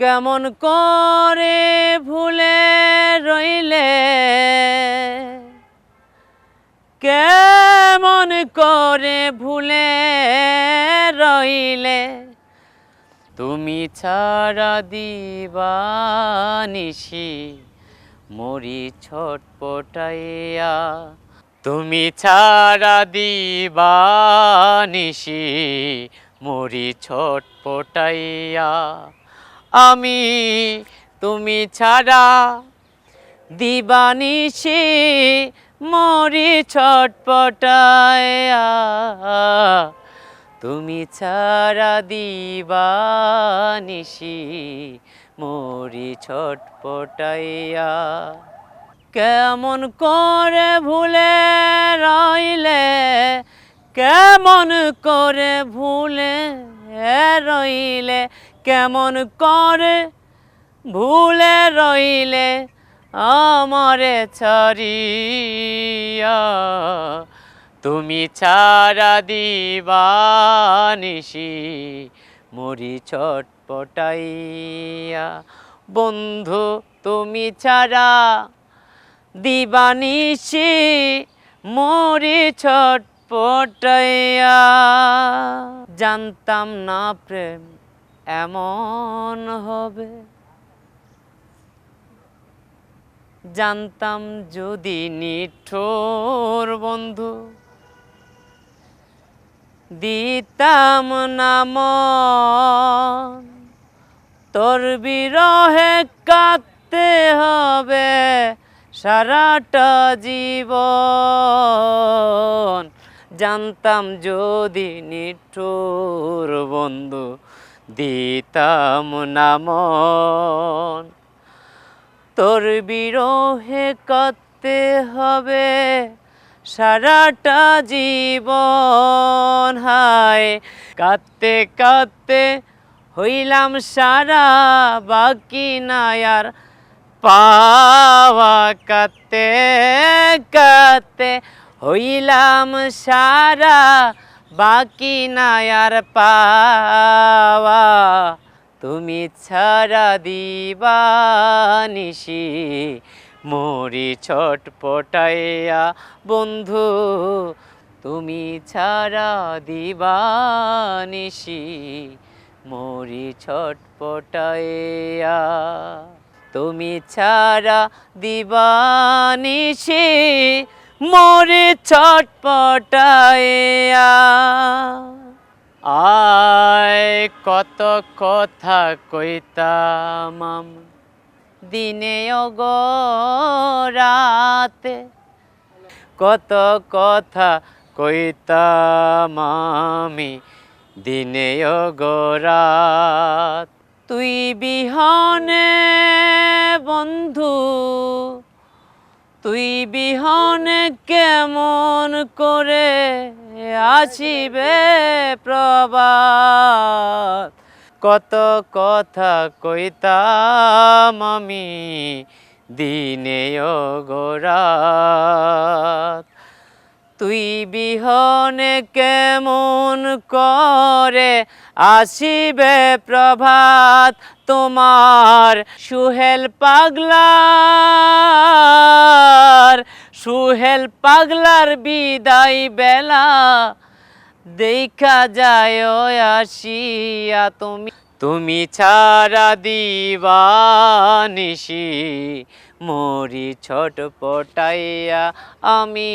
কেমন করে ভুলে রইলে? কেমন করে ভুলে রইলে? তুমি ছাড়া দিবানিসি মরি ছটপটাইয়া। তুমি ছাড়া দিবানিসি মরি ছটপটাইয়া। আমি তুমি ছাড়া দিবানিসি মরি ছটপটাইয়া তুমি ছাড়া দিবানিসি মরি ছটপটাইয়া কেমন করে ভুলে রইলে, কেমন করে ভুলে রইলে, কেমন করে ভুলে রইলে আমারে ছাড়িয়া। তুমি ছাড়া দিবানিসি মরি ছটপটাইয়া। বন্ধু, তুমি ছাড়া দিবানিসি মরি ছটপটাইয়া জানতাম না প্রেম এমন হবে। জানতাম যদি নিঠোর বন্ধু দিতাম নাম তোর বিরহে কাঁদতে হবে সারাটা জীবন। জানতাম যদি নিঠোর বন্ধু দিতাম নামন তোর বিরহে কাঁদতে হবে সারাটা জীবন। হায়, কাঁদতে কাঁদতে হইলাম সারা বাকি নায়ার পাওয়া কাঁদতে কাঁদতে হইলাম সারা, বাকি নায়ার পাওয়া। তুমি ছাড়া দিবানিসি মরি ছটপটাইয়া বন্ধু। তুমি ছাড়া দিবানিসি মরি ছটপটাইয়া। তুমি ছাড়া দিবানিসি মরি ছটপটাইয়া আয় কত কথা কইতাম দিনে গো রাতে কত কথা কইতাম দিনে গো রাত তুই বিহনে বন্ধু। তুই বিহন কেমন করে আসিবে প্রবাদ কত কথা কইতাম আমি দিনে গোরাত তুই বিহনে কেমন করে আসিবে প্রভাত তোমার সুহেল পাগলার সুহেল পাগলার বিদায় বেলা দেখা যায় আসিয়া তুমি তুমি ছাড়া দিবানিসি মরি ছোট পটাইয়া আমি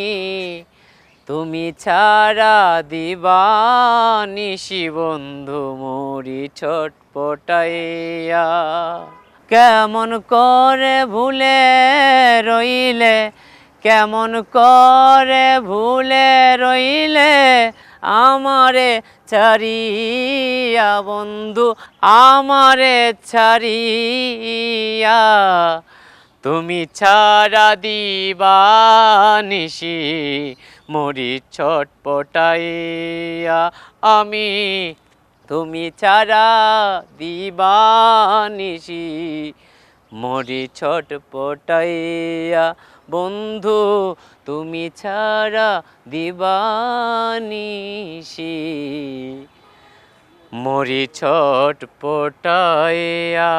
তুমি ছাড়া দিবানিসি বন্ধু মরি ছটপটাইয়া। কেমন করে ভুলে রইলে, কেমন করে ভুলে রইলে আমারে ছাড়িয়া বন্ধু, আমারে ছাড়িয়া। তুমি ছাড়া দিবানিসি মরি ছটপটাইয়া, আমি তুমি ছাড়া দিবানিসি মরি ছটপটাইয়া, বন্ধু তুমি ছাড়া দিবানিসি মরি ছট পটাইয়া